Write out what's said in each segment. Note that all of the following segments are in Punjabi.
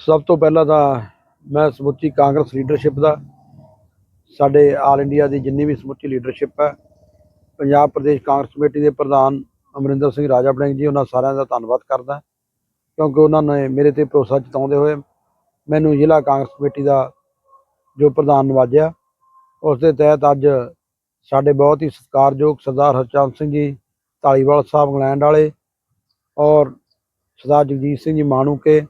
ਸਭ ਤੋਂ ਪਹਿਲਾਂ ਤਾਂ ਮੈਂ ਸਮੁੱਚੀ ਕਾਂਗਰਸ ਲੀਡਰਸ਼ਿਪ ਦਾ, ਸਾਡੇ ਆਲ ਇੰਡੀਆ ਦੀ ਜਿੰਨੀ ਵੀ ਸਮੁੱਚੀ ਲੀਡਰਸ਼ਿਪ ਹੈ, ਪੰਜਾਬ ਪ੍ਰਦੇਸ਼ ਕਾਂਗਰਸ ਕਮੇਟੀ ਦੇ ਪ੍ਰਧਾਨ ਅਮਰਿੰਦਰ ਸਿੰਘ ਰਾਜਾ ਬੜਿੰਗ ਜੀ, ਉਹਨਾਂ ਸਾਰਿਆਂ ਦਾ ਧੰਨਵਾਦ ਕਰਦਾ ਕਿਉਂਕਿ ਉਹਨਾਂ ਨੇ ਮੇਰੇ ਤੇ ਭਰੋਸਾ ਜਤਾਉਂਦੇ ਹੋਏ ਮੈਨੂੰ ਜ਼ਿਲ੍ਹਾ ਕਾਂਗਰਸ ਕਮੇਟੀ ਦਾ ਜੋ ਪ੍ਰਧਾਨ ਨਵਾਜਿਆ, ਉਸ ਦੇ ਤਹਿਤ ਅੱਜ ਸਾਡੇ ਬਹੁਤ ਹੀ ਸਤਿਕਾਰਯੋਗ ਸਰਦਾਰ ਹਰਚੰਦ ਸਿੰਘ ਜੀ, ਧਾਲੀਵਾਲ ਸਾਹਿਬ ਇੰਗਲੈਂਡ ਵਾਲੇ ਔਰ ਸਰਦਾਰ ਜਗਜੀਤ ਸਿੰਘ ਜੀ ਮਾਣੂਕੇ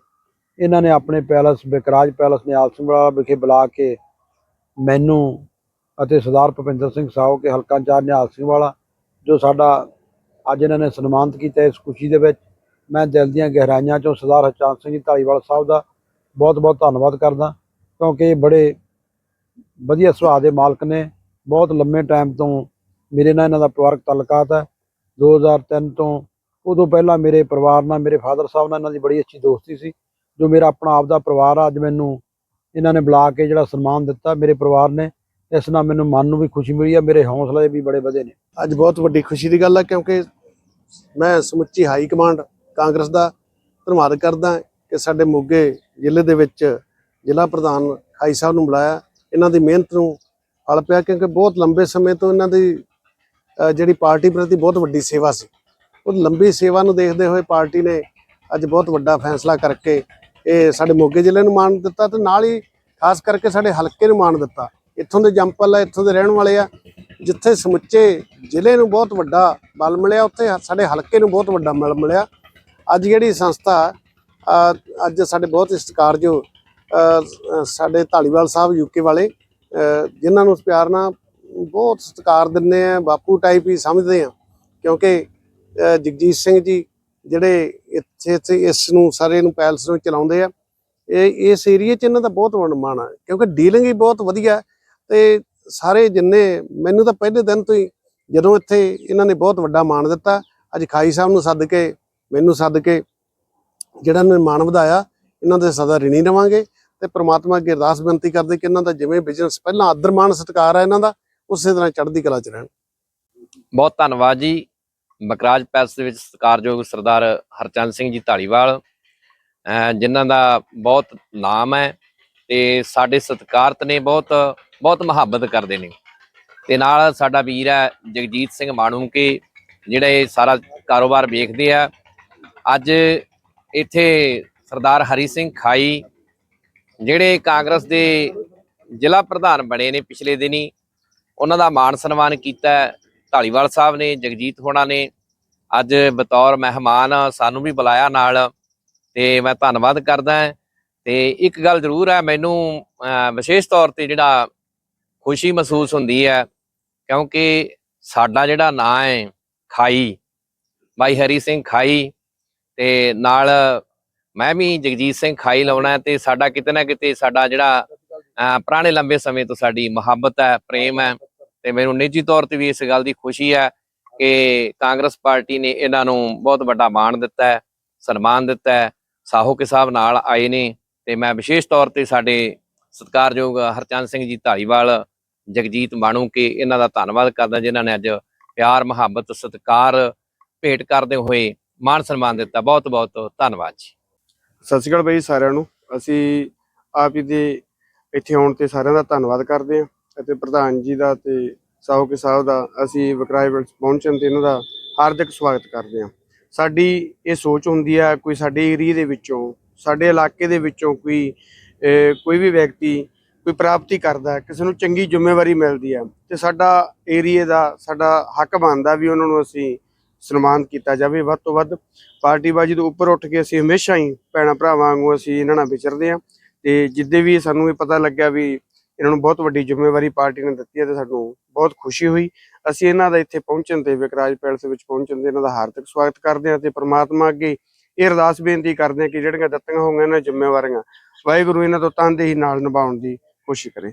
ਇਹਨਾਂ ਨੇ ਆਪਣੇ ਪੈਲਸ ਬਿਕਰਾਜ ਪੈਲਸ ਨਿਹਾਲ ਸਿੰਘ ਵਾਲਾ ਵਿਖੇ ਬੁਲਾ ਕੇ ਮੈਨੂੰ ਅਤੇ ਸਰਦਾਰ ਭੁਪਿੰਦਰ ਸਿੰਘ ਸਾਹੋ ਕੇ ਹਲਕਾ ਚਾਰ ਨਿਹਾਲ ਸਿੰਘ ਵਾਲਾ, ਜੋ ਸਾਡਾ ਅੱਜ ਇਹਨਾਂ ਨੇ ਸਨਮਾਨਿਤ ਕੀਤਾ ਇਸ ਖੁਸ਼ੀ ਦੇ ਵਿੱਚ, ਮੈਂ ਦਿਲ ਦੀਆਂ ਗਹਿਰਾਈਆਂ ਚੋਂ ਸਰਦਾਰ ਹਰਚੰਦ ਸਿੰਘ ਜੀ ਢਾਲੀਵਾਲ ਸਾਹਿਬ ਦਾ ਬਹੁਤ ਬਹੁਤ ਧੰਨਵਾਦ ਕਰਦਾ, ਕਿਉਂਕਿ ਇਹ ਬੜੇ ਵਧੀਆ ਸੁਭਾਅ ਦੇ ਮਾਲਕ ਨੇ, ਬਹੁਤ ਲੰਮੇ ਟਾਈਮ ਤੋਂ ਮੇਰੇ ਨਾਲ ਇਹਨਾਂ ਦਾ ਪਰਿਵਾਰਕ ਤਲਕਾਤ ਹੈ 2003 ਤੋਂ ਉਦੋਂ ਪਹਿਲਾਂ ਮੇਰੇ ਪਰਿਵਾਰ ਨਾਲ, ਮੇਰੇ ਫਾਦਰ ਸਾਹਿਬ ਨਾਲ ਇਹਨਾਂ ਦੀ ਬੜੀ ਅੱਛੀ ਦੋਸਤੀ ਸੀ ਜੋ ਮੇਰਾ ਆਪਣਾ ਆਪ ਦਾ ਪਰਿਵਾਰ ਆ, ਅੱਜ ਮੈਨੂੰ ਇਹਨਾਂ ਨੇ ਬੁਲਾ ਕੇ ਜਿਹੜਾ ਸਨਮਾਨ ਦਿੱਤਾ ਮੇਰੇ ਪਰਿਵਾਰ ਨੇ, ਇਸ ਨਾਲ ਮੈਨੂੰ ਮਨ ਨੂੰ ਵੀ ਖੁਸ਼ੀ ਮਿਲੀ ਹੈ ਮੇਰੇ ਹੌਸਲੇ ਵੀ ਬੜੇ ਵਧੇ ਨੇ। ਅੱਜ ਬਹੁਤ ਵੱਡੀ ਖੁਸ਼ੀ ਦੀ ਗੱਲ ਹੈ ਕਿਉਂਕਿ ਮੈਂ ਸਮੁੱਚੀ ਹਾਈ ਕਮਾਂਡ ਕਾਂਗਰਸ ਦਾ ਧੰਨਵਾਦ ਕਰਦਾ ਕਿ ਸਾਡੇ ਮੋਗੇ ਜ਼ਿਲ੍ਹੇ ਦੇ ਵਿੱਚ ਜ਼ਿਲ੍ਹਾ ਪ੍ਰਧਾਨ ਖਾਈ ਸਾਹਿਬ ਨੂੰ ਬੁਲਾਇਆ। ਇਹਨਾਂ ਦੀ ਮਿਹਨਤ ਨੂੰ ਫਲ ਪਿਆ, ਕਿਉਂਕਿ ਬਹੁਤ ਲੰਬੇ ਸਮੇਂ ਤੋਂ ਇਹਨਾਂ ਦੀ ਜਿਹੜੀ ਪਾਰਟੀ ਪ੍ਰਤੀ ਬਹੁਤ ਵੱਡੀ ਸੇਵਾ ਸੀ। ਉਹ ਲੰਬੀ ਸੇਵਾ ਨੂੰ ਦੇਖਦੇ ਹੋਏ ਪਾਰਟੀ ਨੇ ਅੱਜ ਬਹੁਤ ਵੱਡਾ ਫੈਸਲਾ ਕਰਕੇ ਇਹ ਸਾਡੇ ਮੋਗੇ ਜ਼ਿਲ੍ਹੇ ਨੂੰ ਮਾਣ ਦਿੱਤਾ ਤੇ ਨਾਲ ਹੀ ਖਾਸ ਕਰਕੇ ਸਾਡੇ ਹਲਕੇ ਨੂੰ ਮਾਣ ਦਿੱਤਾ। ਇੱਥੋਂ ਦੇ ਜੰਪਲ ਆ ਇੱਥੋਂ ਦੇ ਰਹਿਣ ਵਾਲੇ ਆ ਜਿੱਥੇ ਸਮੁੱਚੇ ਜ਼ਿਲ੍ਹੇ ਨੂੰ ਬਹੁਤ ਵੱਡਾ ਬਲ ਮਿਲਿਆ ਉੱਥੇ ਸਾਡੇ ਹਲਕੇ ਨੂੰ ਬਹੁਤ ਵੱਡਾ ਬਲ ਮਿਲਿਆ। ਅੱਜ ਜਿਹੜੀ ਸੰਸਥਾ ਅੱਜ ਸਾਡੇ ਬਹੁਤ ਹੀ ਸਤਿਕਾਰਯੋਗ ਅ, ਸਾਡੇ ਢਾਲੀਵਾਲ ਸਾਹਿਬ ਯੂਕੇ ਵਾਲੇ ਜਿਨ੍ਹਾਂ ਨੂੰ ਪਿਆਰ ਨਾਲ ਬਹੁਤ ਸਤਿਕਾਰ ਦਿੰਦੇ ਆ ਬਾਪੂ ਟਾਈਪ ਹੀ ਸਮਝਦੇ ਆ। ਕਿਉਂਕਿ ਜਗਜੀਤ ਸਿੰਘ ਜੀ ਜਿਹੜੇ ਇੱਥੇ ਇੱਥੇ ਇਸ ਨੂੰ ਸਾਰੇ ਨੂੰ ਪੈਲਸ ਨੂੰ ਚਲਾਉਂਦੇ ਆ। ਇਹ, ਇਸ ਏਰੀਏ 'ਚ ਇਹਨਾਂ ਦਾ ਬਹੁਤ ਵੱਡਾ ਮਾਣ ਆ, ਕਿਉਂਕਿ ਡੀਲਿੰਗ ਹੀ ਬਹੁਤ ਵਧੀਆ ਹੈ ਤੇ ਸਾਰੇ ਜਿੰਨੇ, ਮੈਨੂੰ ਤਾਂ ਪਹਿਲੇ ਦਿਨ ਤੋਂ ਹੀ ਜਦੋਂ ਇੱਥੇ ਇਹਨਾਂ ਨੇ ਬਹੁਤ ਵੱਡਾ ਮਾਣ ਦਿੱਤਾ, ਅੱਜ ਖਾਈ ਸਾਹਿਬ ਨੂੰ ਸੱਦ ਕੇ, ਮੈਨੂੰ ਸੱਦ ਕੇ ਜਿਹੜਾ ਇਹਨਾਂ ਨੇ ਮਾਣ ਵਧਾਇਆ, ਇਹਨਾਂ ਦੇ ਸਦਾ ਰਿਣੀ ਰਵਾਂਗੇ ਤੇ ਪ੍ਰਮਾਤਮਾ ਅੱਗੇ ਅਰਦਾਸ ਬੇਨਤੀ ਕਰਦੇ ਕਿ ਇਹਨਾਂ ਦਾ ਜਿਵੇਂ ਬਿਜ਼ਨਸ ਪਹਿਲਾਂ ਆਦਰ ਮਾਣ ਸਤਿਕਾਰ ਹੈ ਇਹਨਾਂ ਦਾ, ਉਸੇ ਤਰ੍ਹਾਂ ਚੜ੍ਹਦੀ ਕਲਾ ਚ ਰਹਿਣ। ਬਹੁਤ ਧੰਨਵਾਦ ਜੀ। ਬਕਰਾਜ ਪੈਲਸ ਦੇ ਵਿੱਚ ਸਤਿਕਾਰਯੋਗ ਸਰਦਾਰ ਹਰਚੰਦ ਸਿੰਘ ਜੀ ਢਾਲੀਵਾਲ ਜਿਨ੍ਹਾਂ ਦਾ ਬਹੁਤ ਨਾਮ ਹੈ ਤੇ ਸਾਡੇ ਸਤਿਕਾਰਤ ਨੇ ਬਹੁਤ ਬਹੁਤ ਮੁਹੱਬਤ ਕਰਦੇ ਨੇ। ਤੇ ਨਾਲ ਸਾਡਾ ਵੀਰ ਹੈ ਜਗਜੀਤ ਸਿੰਘ ਮਾਣੂਕੇ, ਜਿਹੜੇ ਸਾਰਾ ਕਾਰੋਬਾਰ ਵੇਖਦੇ ਆ। ਅੱਜ ਇੱਥੇ ਸਰਦਾਰ ਹਰੀ ਸਿੰਘ ਖਾਈ, ਜਿਹੜੇ ਕਾਂਗਰਸ ਦੇ ਜ਼ਿਲ੍ਹਾ ਪ੍ਰਧਾਨ ਬਣੇ ਨੇ ਪਿਛਲੇ ਦਿਨੀ, ਉਹਨਾਂ ਦਾ ਮਾਣ ਸਨਮਾਨ ਕੀਤਾ ਢਾਲੀਵਾਲ ਸਾਹਿਬ ਨੇ ਜਗਜੀਤ ਹੋਣਾ ਨੇ ਅੱਜ ਬਤੌਰ ਮਹਿਮਾਨ ਸਾਨੂੰ ਵੀ ਬੁਲਾਇਆ ਨਾਲ ਤੇ ਮੈਂ ਧੰਨਵਾਦ ਕਰਦਾ ਤੇ ਇੱਕ ਗੱਲ ਜ਼ਰੂਰ ਹੈ ਮੈਨੂੰ ਅਹ, ਵਿਸ਼ੇਸ਼ ਤੌਰ ਤੇ ਜਿਹੜਾ ਖੁਸ਼ੀ ਮਹਿਸੂਸ ਹੁੰਦੀ ਹੈ ਕਿਉਂਕਿ ਸਾਡਾ ਜਿਹੜਾ ਨਾਂ ਹੈ ਖਾਈ ਬਾਈ ਹਰੀ ਸਿੰਘ ਖਾਈ ਤੇ ਨਾਲ ਮੈਂ ਵੀ ਜਗਜੀਤ ਸਿੰਘ ਖਾਈ ਲਾਉਣਾ ਹੈ ਤੇ ਸਾਡਾ ਕਿਤੇ ਨਾ ਕਿਤੇ ਸਾਡਾ ਜਿਹੜਾ ਅਹ, ਪੁਰਾਣੇ ਲੰਬੇ ਸਮੇਂ ਤੋਂ ਸਾਡੀ ਮੁਹੱਬਤ ਹੈ ਪ੍ਰੇਮ ਹੈ। ਤੇ ਮੈਨੂੰ ਨਿੱਜੀ ਤੌਰ ਤੇ ਵੀ ਇਸ ਗੱਲ ਦੀ ਖੁਸ਼ੀ ਹੈ ਕਿ ਕਾਂਗਰਸ ਪਾਰਟੀ ਨੇ ਇਹਨਾਂ ਨੂੰ ਬਹੁਤ ਵੱਡਾ ਮਾਣ ਦਿੱਤਾ ਹੈ, ਸਨਮਾਨ ਦਿੱਤਾ ਹੈ ਸਾਹੋ ਸਾਹਿਬ ਨਾਲ ਆਏ ਨੇ ਤੇ ਮੈਂ ਵਿਸ਼ੇਸ਼ ਤੌਰ ਤੇ ਸਾਡੇ ਸਤਿਕਾਰਯੋਗ ਹਰਚੰਦ ਸਿੰਘ ਜੀ ਢਾਲੀਵਾਲ ਜਗਜੀਤ ਮਾਣੂ ਕੇ ਇਹਨਾਂ ਦਾ ਧੰਨਵਾਦ ਕਰਦਾ ਜਿਨ੍ਹਾਂ ਨੇ ਅੱਜ ਪਿਆਰ, ਮੁਹੱਬਤ, ਸਤਿਕਾਰ ਭੇਟ ਕਰਦੇ ਹੋਏ ਮਾਣ ਸਨਮਾਨ ਦਿੱਤਾ। ਬਹੁਤ ਬਹੁਤ ਧੰਨਵਾਦ ਜੀ। ਸਤਿ ਸ਼੍ਰੀ ਅਕਾਲ ਬਾਈ ਸਾਰਿਆਂ ਨੂੰ। ਅਸੀਂ ਆਪ ਜੀ ਦੇ ਇੱਥੇ ਆਉਣ ਤੇ ਸਾਰਿਆਂ ਦਾ ਧੰਨਵਾਦ ਕਰਦੇ ਹਾਂ। ਅਤੇ ਪ੍ਰਧਾਨ ਜੀ ਦਾ ਤੇ ਸਾਹੋ ਸਾਹਿਬ ਦਾ ਅਸੀਂ ਵਿਕਰਾਏ ਵਿੱਚ ਪਹੁੰਚਣ ਤੇ ਇਹਨਾਂ ਦਾ ਹਾਰਦਿਕ ਸਵਾਗਤ ਕਰਦੇ ਹਾਂ। ਸਾਡੀ ਇਹ ਸੋਚ ਹੁੰਦੀ ਹੈ ਕੋਈ ਸਾਡੇ ਏਰੀਏ ਦੇ ਵਿੱਚੋਂ, ਸਾਡੇ ਇਲਾਕੇ ਦੇ ਵਿੱਚੋਂ ਕੋਈ ਕੋਈ ਵੀ ਵਿਅਕਤੀ ਕੋਈ ਪ੍ਰਾਪਤੀ ਕਰਦਾ, ਕਿਸੇ ਨੂੰ ਚੰਗੀ ਜ਼ਿੰਮੇਵਾਰੀ ਮਿਲਦੀ ਹੈ ਤੇ ਸਾਡਾ ਏਰੀਏ ਦਾ, ਸਾਡਾ ਹੱਕ ਬਣਦਾ ਵੀ ਉਹਨਾਂ ਨੂੰ ਅਸੀਂ ਸਨਮਾਨ ਕੀਤਾ ਜਾਵੇ। ਵੱਧ ਤੋਂ ਵੱਧ ਪਾਰਟੀਬਾਜ਼ੀ ਤੋਂ ਉੱਪਰ ਉੱਠ ਕੇ ਅਸੀਂ ਹਮੇਸ਼ਾ ਹੀ ਭੈਣਾ ਭਰਾਵਾਂ ਵਾਂਗੂ ਅਸੀਂ ਇਹਨਾਂ ਨਾਲ ਵਿਚਰਦੇ ਹਾਂ, ਤੇ ਜਿੱਦੇ ਵੀ ਸਾਨੂੰ ਇਹ ਪਤਾ ਲੱਗਿਆ ਵੀ ਇਹਨਾਂ ਨੂੰ ਬਹੁਤ ਵੱਡੀ ਜ਼ਿੰਮੇਵਾਰੀ ਪਾਰਟੀ ਨੇ ਦਿੱਤੀ ਹੈ ਤੇ ਸਾਨੂੰ ਬਹੁਤ ਖੁਸ਼ੀ ਹੋਈ। ਅਸੀਂ ਇਹਨਾਂ ਦਾ ਇੱਥੇ ਪਹੁੰਚਣ ਤੇ ਵਿਕਰਾਜ ਪੈਲਸ ਵਿੱਚ ਪਹੁੰਚਣ ਤੇ ਇਹਨਾਂ ਦਾ ਹਾਰਦਿਕ ਸਵਾਗਤ ਕਰਦੇ ਹਾਂ ਤੇ ਪ੍ਰਮਾਤਮਾ ਅੱਗੇ ਇਹ ਅਰਦਾਸ ਬੇਨਤੀ ਕਰਦੇ ਹਾਂ ਕਿ ਜਿਹੜੀਆਂ ਦਿੱਤੀਆਂ ਹੋਈਆਂ ਇਹਨਾਂ ਜ਼ਿੰਮੇਵਾਰੀਆਂ ਵਾਹਿਗੁਰੂ ਇਹਨਾਂ ਤੋਂ ਤਨਦੇਹੀ ਨਾਲ ਨਿਭਾਉਣ ਦੀ ਕੋਸ਼ਿਸ਼ ਕਰੇ।